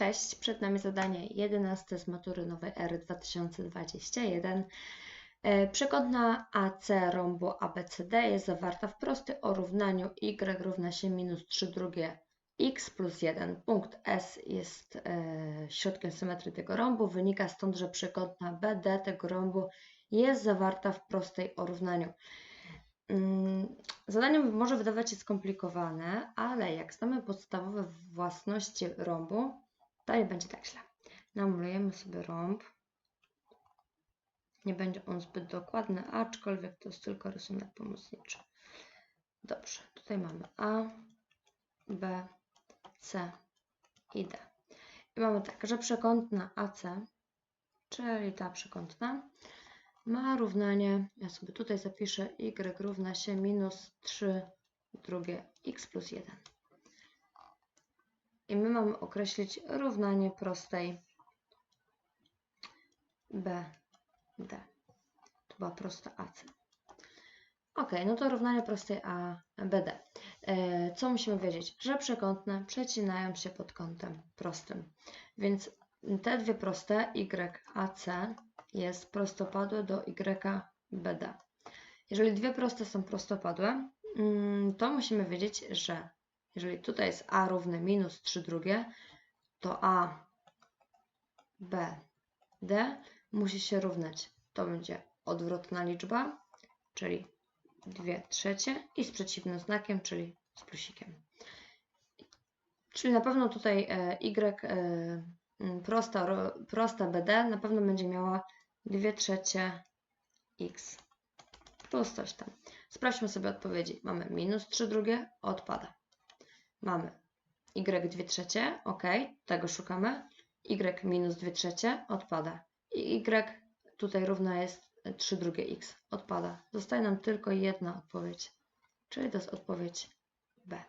Cześć, przed nami zadanie 11 z matury nowej ery 2021. E, Przekątna AC rąbu ABCD jest zawarta w prostej o równaniu y równa się minus 3 drugie x plus 1. Punkt S jest e, środkiem symetrii tego rąbu. Wynika stąd, że przekątna BD tego rąbu jest zawarta w prostej o równaniu. Mm, Zadanie może wydawać się skomplikowane, ale jak znamy podstawowe własności rąbu, nie będzie tak źle. Namalujemy sobie rąb. Nie będzie on zbyt dokładny, aczkolwiek to jest tylko rysunek pomocniczy. Dobrze, tutaj mamy A, B, C i D. I mamy tak, że przekątna AC, czyli ta przekątna, ma równanie, ja sobie tutaj zapiszę y równa się minus 3 drugie x plus 1. I my mamy określić równanie prostej BD. To była prosta AC. Ok, no to równanie prostej A, BD. E, co musimy wiedzieć? Że przekątne przecinają się pod kątem prostym. Więc te dwie proste YAC jest prostopadłe do YBD. Jeżeli dwie proste są prostopadłe, mm, to musimy wiedzieć, że jeżeli tutaj jest a równe minus 3 drugie, to a, b, d musi się równać. To będzie odwrotna liczba, czyli 2 trzecie i z przeciwnym znakiem, czyli z plusikiem. Czyli na pewno tutaj e, y e, prosta, ro- prosta bd na pewno będzie miała 2 trzecie x plus coś tam. Sprawdźmy sobie odpowiedzi. Mamy minus 3 drugie, odpada. Mamy y 2 trzecie, ok, tego szukamy. y minus 2 trzecie, odpada. I y tutaj równa jest 3 drugie x, odpada. Zostaje nam tylko jedna odpowiedź, czyli to jest odpowiedź B.